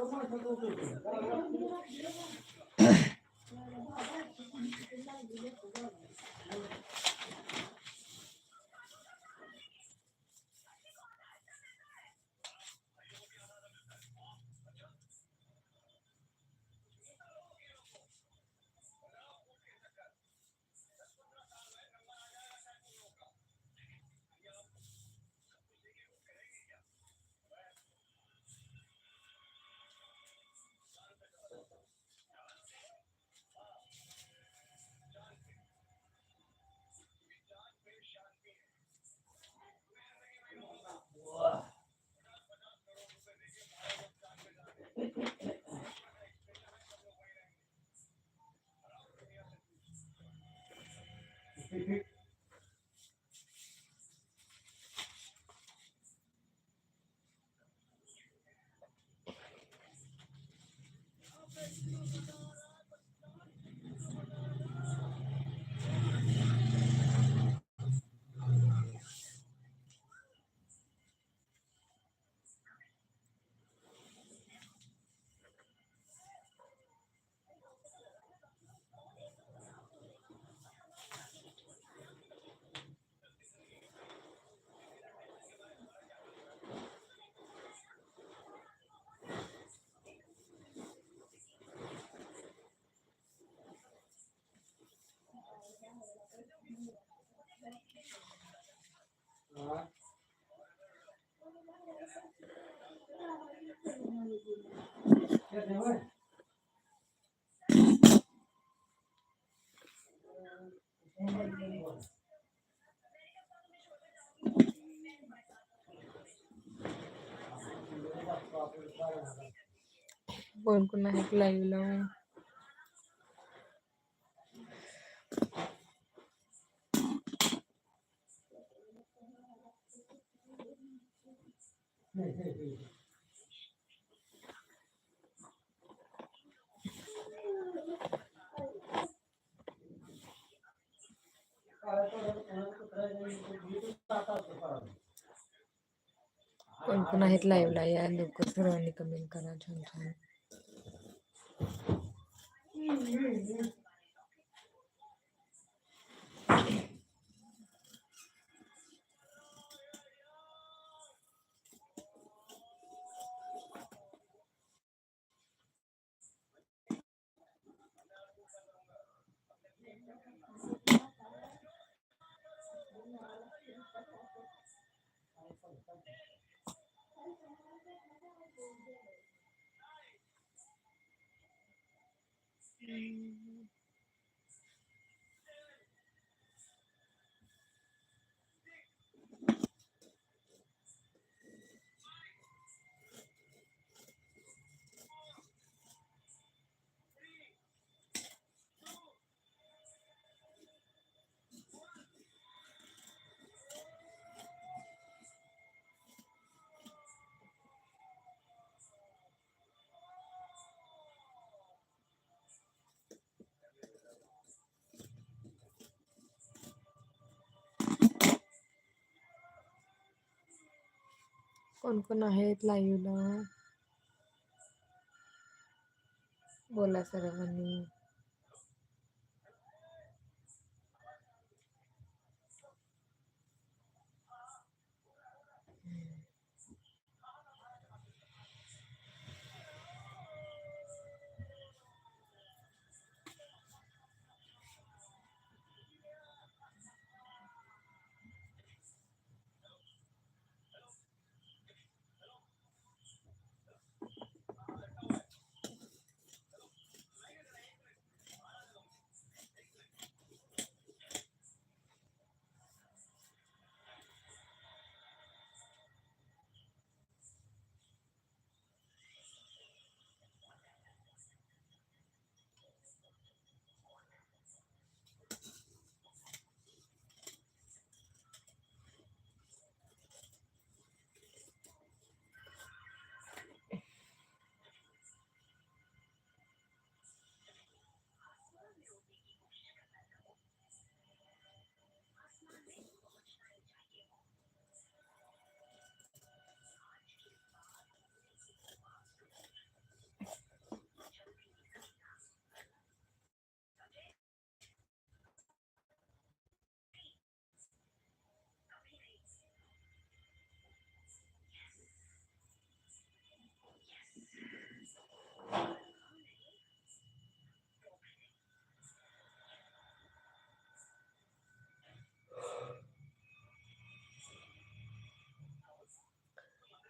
我看他都不 कोण कोण आहेत लाईव्हला कोण कोण आहेत लाईव्हला या लवकर सर्वांनी कमेंट करा छान छान. Mm. कोण कोण आहेत लाईव्हला? बोला सर्वांनी.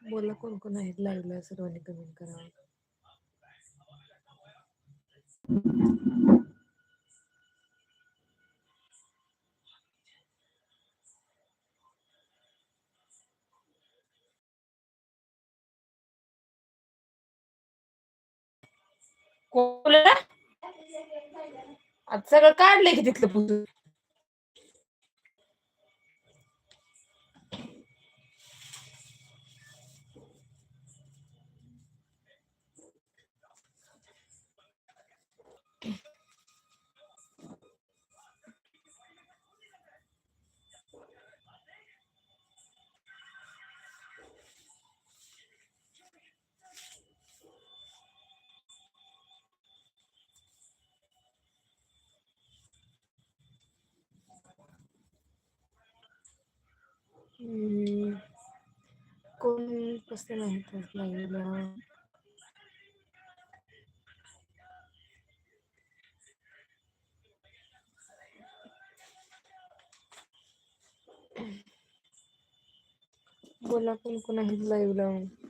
बोला कोण कोण आहेत लाईव्हला सर्वांनी कमेंट करावं कोण आज सगळं काढलंय की तिथलं पुसून हम्म, कोण कसं नाही तर लाईव्हला बोला कोण कोण आहेत लाईव्हला हम्म.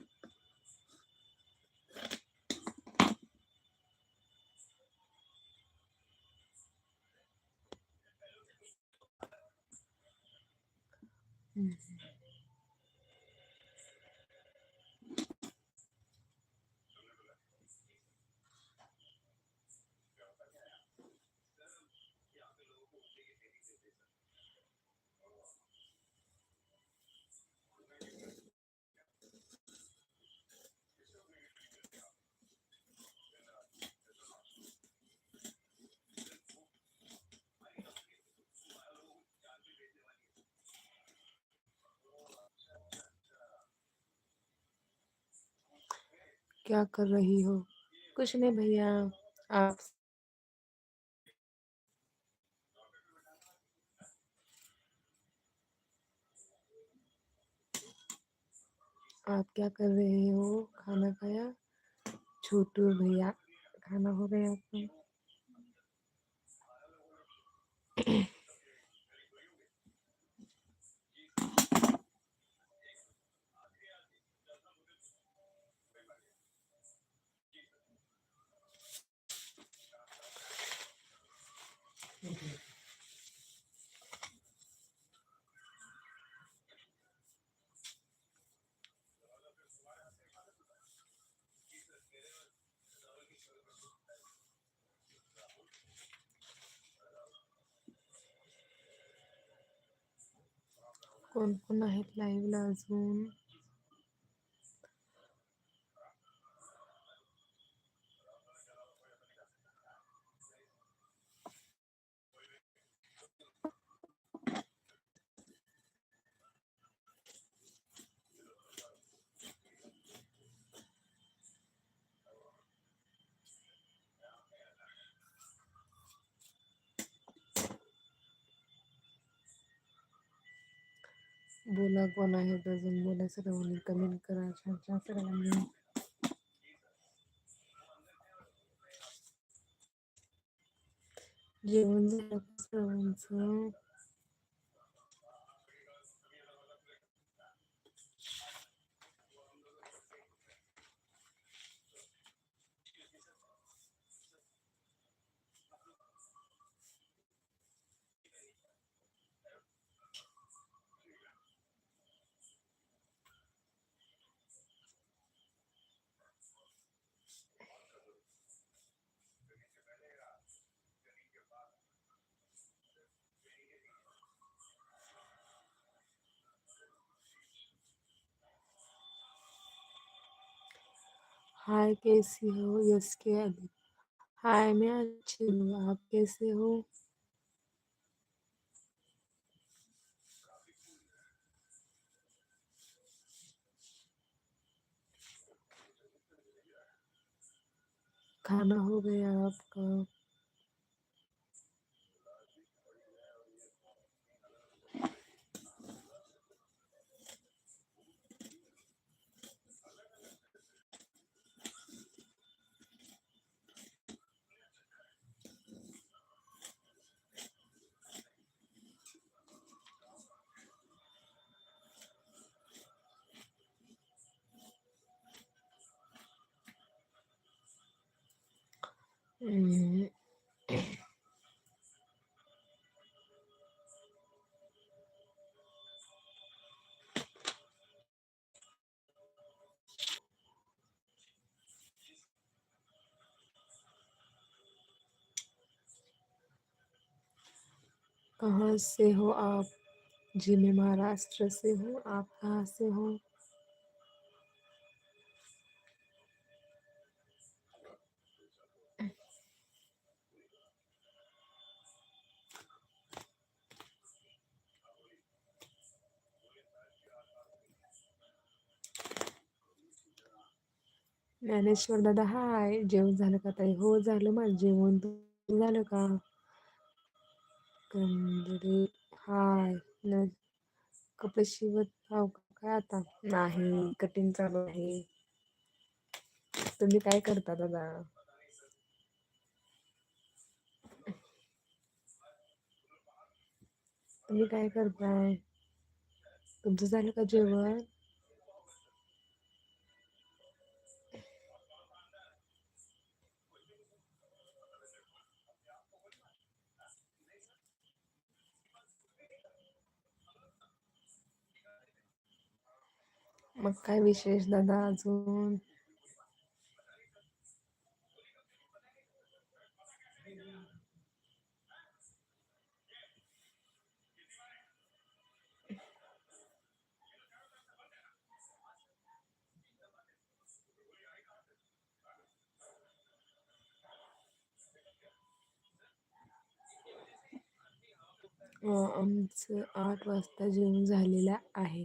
क्या कर रही हो? कुछ नहीं भैया, आप आप क्या कर रहे हो? खाना खाया? छोटू भैया, खाना हो गया आपका। कोण कोण आहेत लाईव्हला अजून बोला कोण आहेत अजून बोला सर्वांनी कमेंट करा. छान छान सगळ्यांनी जेवण झालं सर्वांचं? हाय कैसी हो? यस के अभी हाय मैं अच्छी हूँ। आप कैसे हो? खाना हो गया आपका? Mm-hmm. कहाँ से हो आप? जी मैं महाराष्ट्र से हूँ आप कहाँ से हो? ज्ञानेश्वर दादा हाय जेवण झालं का ताई? हो झालं माझं जेवण. झालं का? कंदडे हाय न कपडे शिवत हाव काय आता? नाही कटिंग चालू आहे. तुम्ही काय करता दादा? तुम्ही काय करताय? तुमचं झालं का जेवण? मग काय विशेष दादा अजून? आमचं आठ वाजता जेवण झालेलं आहे.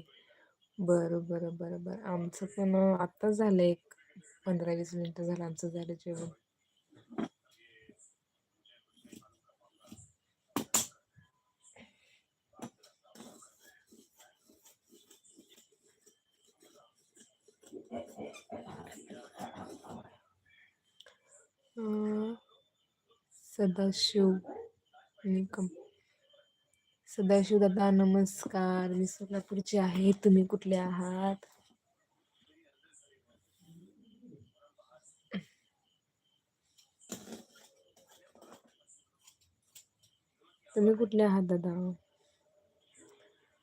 बरं बरं बरं बरं. आमचं पण आत्ताच झालं एक पंधरा वीस मिनटं झालं आमचं झालं जेवण. अं, सदाशिव निकम सदाशिव दादा नमस्कार. मी सोलापूरची आहे. तुम्ही कुठले आहात? तुम्ही कुठले आहात दादा?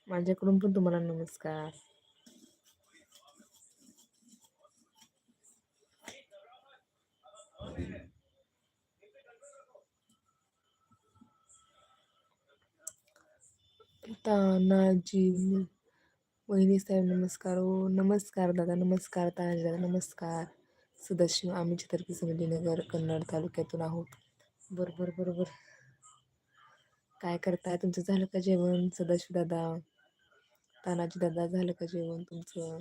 माझ्याकडून पण तुम्हाला नमस्कार. तानाजी वहिनी साहेब नमस्कार. हो नमस्कार दादा नमस्कार तानाजी दादा नमस्कार. सदाशिव आम्ही छत्रपती संभाजीनगर कन्नड तालुक्यातून आहोत. बरोबर बरोबर काय करताय? तुमचं झालं का जेवण? सदाशिव दादा तानाजी दादा झालं का जेवण तुमचं?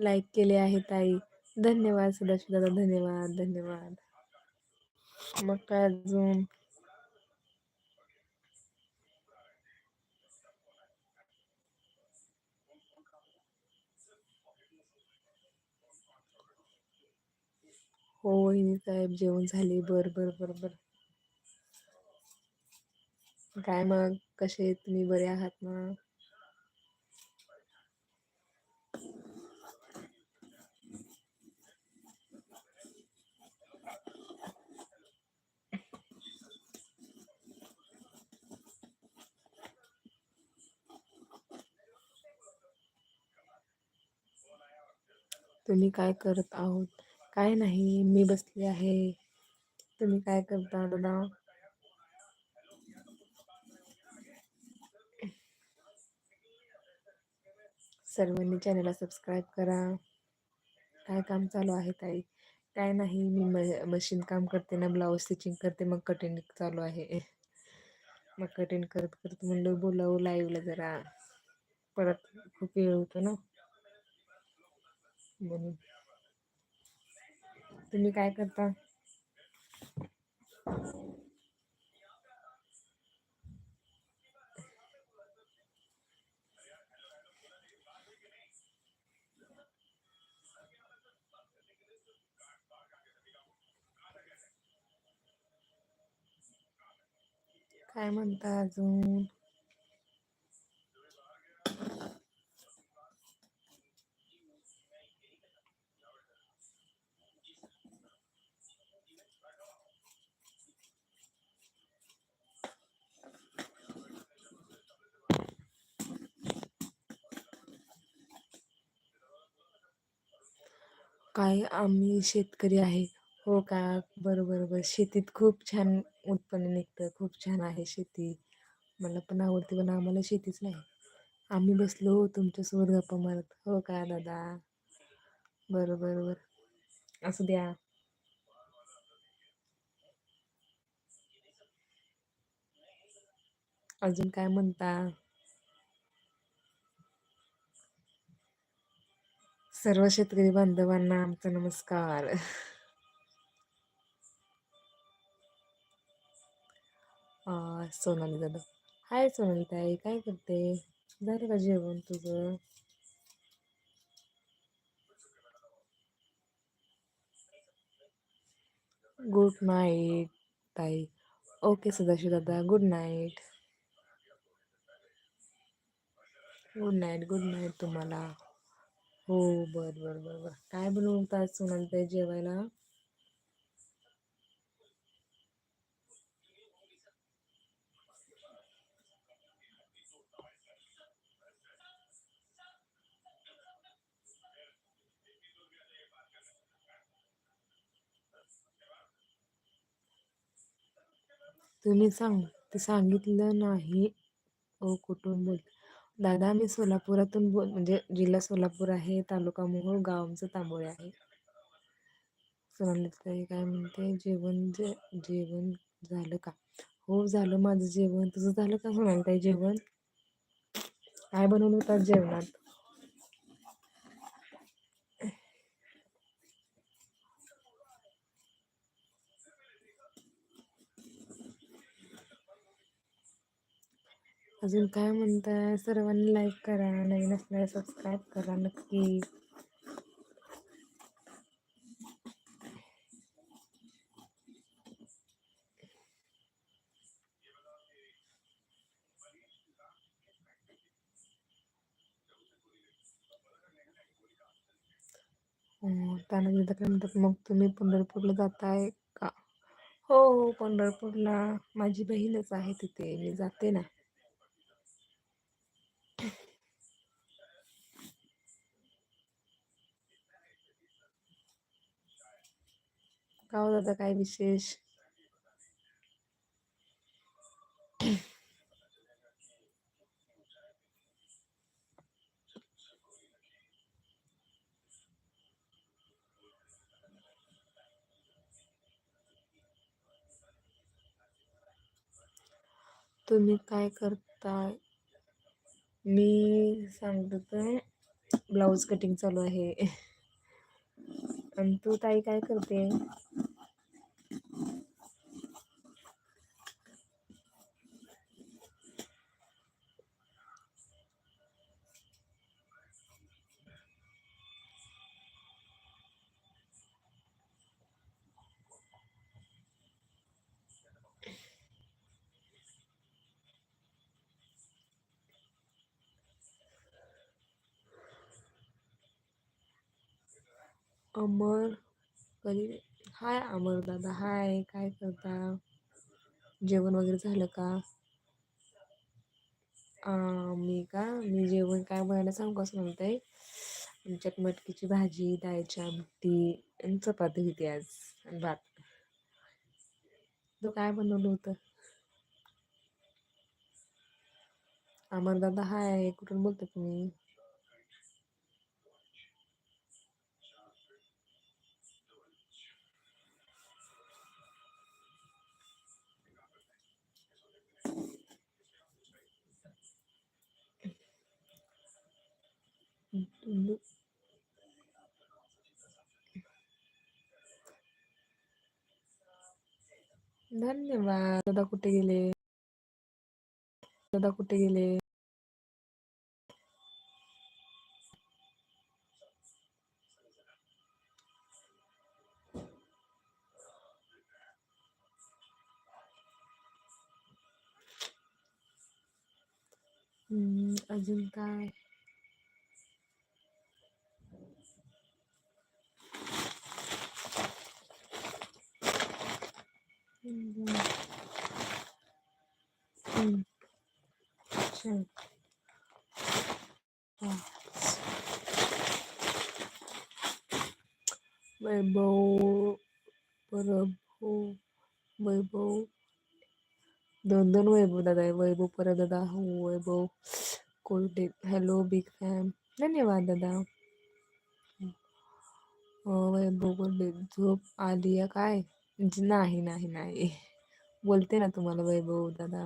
लाईक केले आहे ताई. धन्यवाद सदाशिव दादा धन्यवाद धन्यवाद. मग काय अजून हो वहिनी साहेब जेवण झाले बर बर बर बर काय मग कसे तुम्ही बरे आहात ना तुम्ही काय करत आहोत? काय नाही मी बसले आहे. तुम्ही काय करता दादा सर्वांनी चॅनलला सबस्क्राईब करा. काय काम चालू आहे ताई? काय नाही मी म मशीन काम करते ना ब्लाऊज स्टिचिंग करते मग कटिंग चालू आहे. मग कटिंग करत करत म्हणलं बोलावं लाईव्हला जरा. परत खूप वेळ होतो ना. म्हणून. तुम्ही काय करता? काय म्हणता अजून? काय आम्ही शेतकरी आहे. हो का? बरं बरं बरं शेतीत खूप छान उत्पन्न निघतं. खूप छान आहे शेती. मला पण आवडते पण आम्हाला शेतीच नाही. आम्ही बसलो तुमच्यासोबत गप्पा मारत. हो का दादा? बरं बरं बरं असू द्या. अजून काय म्हणता? सर्व शेतकरी बांधवांना आमचा नमस्कार. सोनाली दादा. हाय सोनाली ताई काय करते? झालं का जेवण तुझं? गुड नाईट ताई. ओके सदाशिव दादा good night good night good night तुम्हाला. हो बर बर बर बर. काय बनवून सोनाली ताई जेवायला? तुम्ही सांग ते सांगितलं नाही. हो, ओ कुटुंब दादा मी सोलापुरातून बोल म्हणजे जिल्हा सोलापूर आहे तालुका मोहोळ गाव आमचं तांबोळे आहे. सोनाली ताई काय म्हणते जेवण जे जेवण झालं का? हो झालं माझं जेवण. तुझं झालं का सोनाली ताई जेवण? काय बनवलं होतं जेवणात? अजून काय म्हणताय? सर्वांनी लाईक करा नवीन असणार सबस्क्राईब करा नक्की हो, त्यानंतर काय म्हणतात मग तुम्ही पंढरपूरला जाताय का? हो हो पंढरपूरला. माझी बहीणच आहे तिथे मी जाते ना. का काय विशेष? तुम्ही काय करताय? मी सांगतो तर ब्लाऊज कटिंग चालू आहे. आणि तू ताई काय करते? अमर कधी हाय अमर दादा हाय. काय करता? जेवण वगैरे झालं का? मी का? मी जेवण काय बनायला सांगू कसं म्हणते आमच्यात मटकीची भाजी डाळीची आमटी आणि चपाती होती आज आणि भात. तू काय बनवलं होतं? अमर दादा हाय. कुठून बोलतो तुम्ही तुम्ही- धन्यवाद. दादा कुठे गेले? दादा कुठे गेले? हम्म, अजून काय? वैभव परब वैभव दोन दोन वैभव दादा आहे वैभव परत दादा हो वैभव कोलटे हॅलो बिग फॅम धन्यवाद दादा वैभव बोलले झोप आली आहे नाही नाही नाही. बोलते ना तुम्हाला वैभव दादा.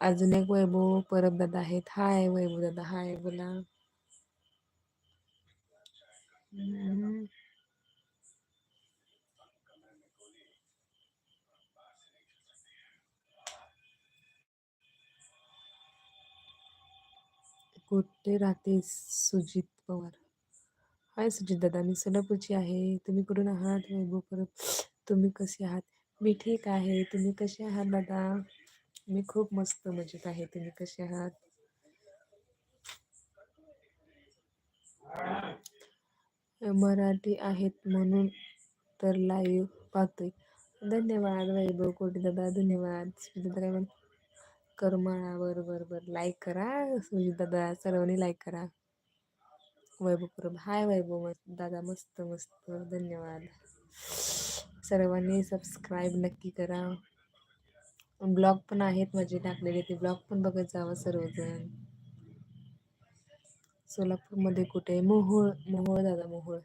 अजून एक वैभव परब दादा आहेत. हाय वैभव दादा हाय बोला. कुठे राहते सुजित पवार? हाय सुजित दादा मी सोलापूरची आहे. तुम्ही कुठून आहात? वैभव परब. तुम्ही कसे आहात? मी ठीक आहे. तुम्ही कसे आहात दादा? मी खूप मस्त मजेत आहे. तुम्ही कसे आहात? मराठी आहेत म्हणून तर लाईव्ह पाहतोय. धन्यवाद वैभव कोटी दादा. धन्यवाद. सुजित दादा करमाळा बरं बरं बरं लाईक करा. सुजित दादा सर्वांनी लाईक करा. वैभव परब हाय वैभव. मस्त दादा मस्त मस्त. धन्यवाद. सर्वांनी सबस्क्राईब नक्की करा. ब्लॉग पण आहेत माझे टाकलेले ते ब्लॉग पण बघत जावं सर्वजण. सोलापूरमध्ये कुठे? मोहोळ मोहोळ दादा मोहोळ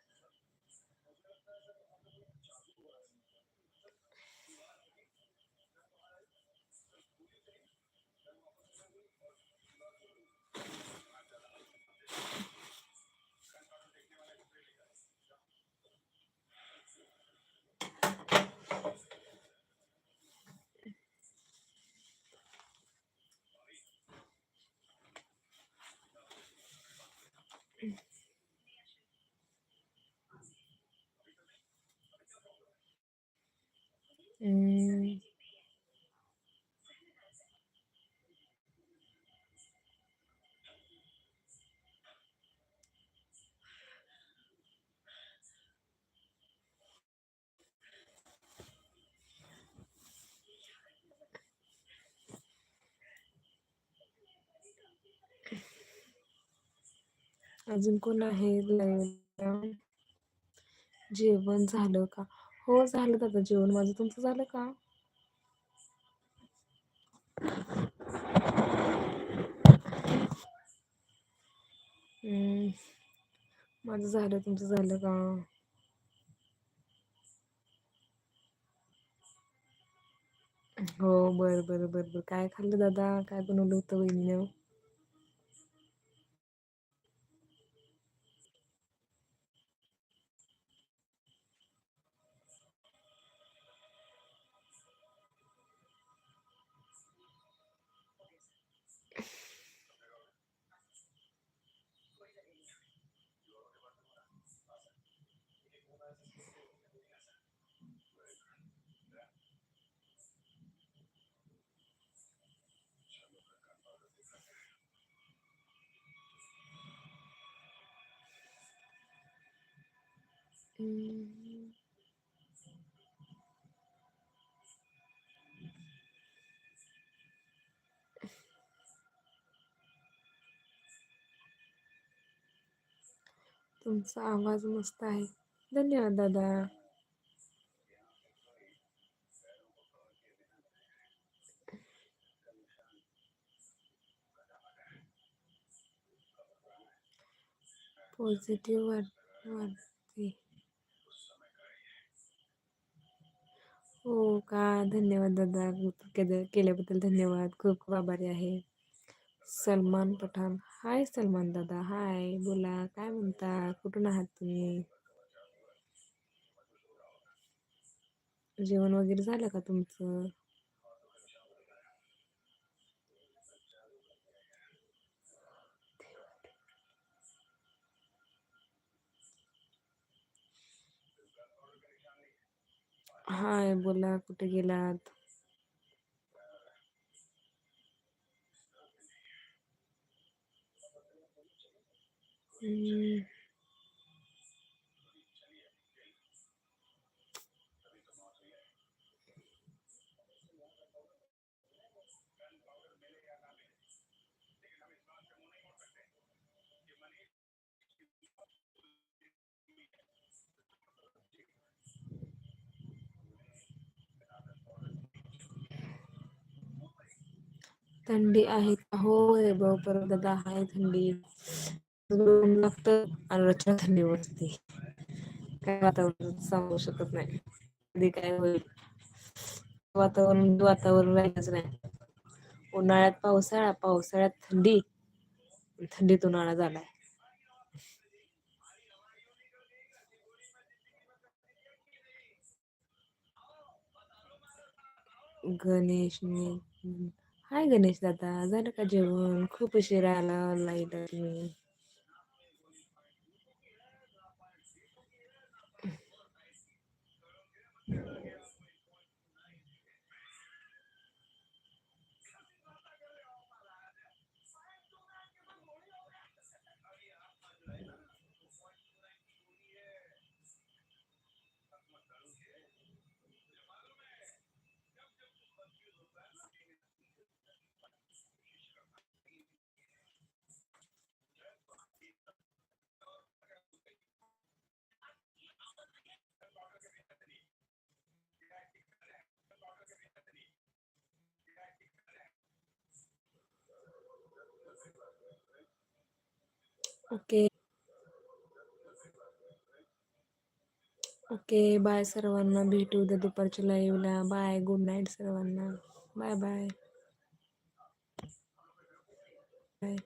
हम्म, अजून कोण आहे? लाईव्ह जेवण झालं का? हो झालं दादा जेवण. माझं तुमचं झालं का? माझं झालं तुमचं झालं का? हो बरं बरं बरं बरं. काय खाल्लं दादा? काय बनवलं होतं वहिनीनं हम्म, तुमचा आवाज मस्त आहे धन्यवाद दादा पॉझिटिव्ह वाटते हो का? धन्यवाद दादा. केल्याबद्दल धन्यवाद. खूप खूप आभारी आहे. सलमान पठाण. हाय सलमान दादा. हाय बोला. काय म्हणता? कुठून आहात तुम्ही? जेवण वगैरे झालं का तुमचं? हाय बोला कुठे गेलात? हम्म, थंडी आहे हो वैभव परत दादा आहे थंडी. लागतं आणि रचना थंडी वाजती. काय वातावरण सांगू शकत नाही. कधी काय होईल. वातावरण वातावरण राहिलंच नाही. उन्हाळ्यात पावसाळा पावसाळ्यात थंडी. थंडीत उन्हाळा झालाय. गणेशने हाय गणेश दादा झालं का जेवण? खूप उशीरा आला लाइट मी ओके. ओके बाय सर्वांना. भेटू उद्या दुपारच्या लाईव्हला बाय गुड नाईट सर्वांना. Bye bye bye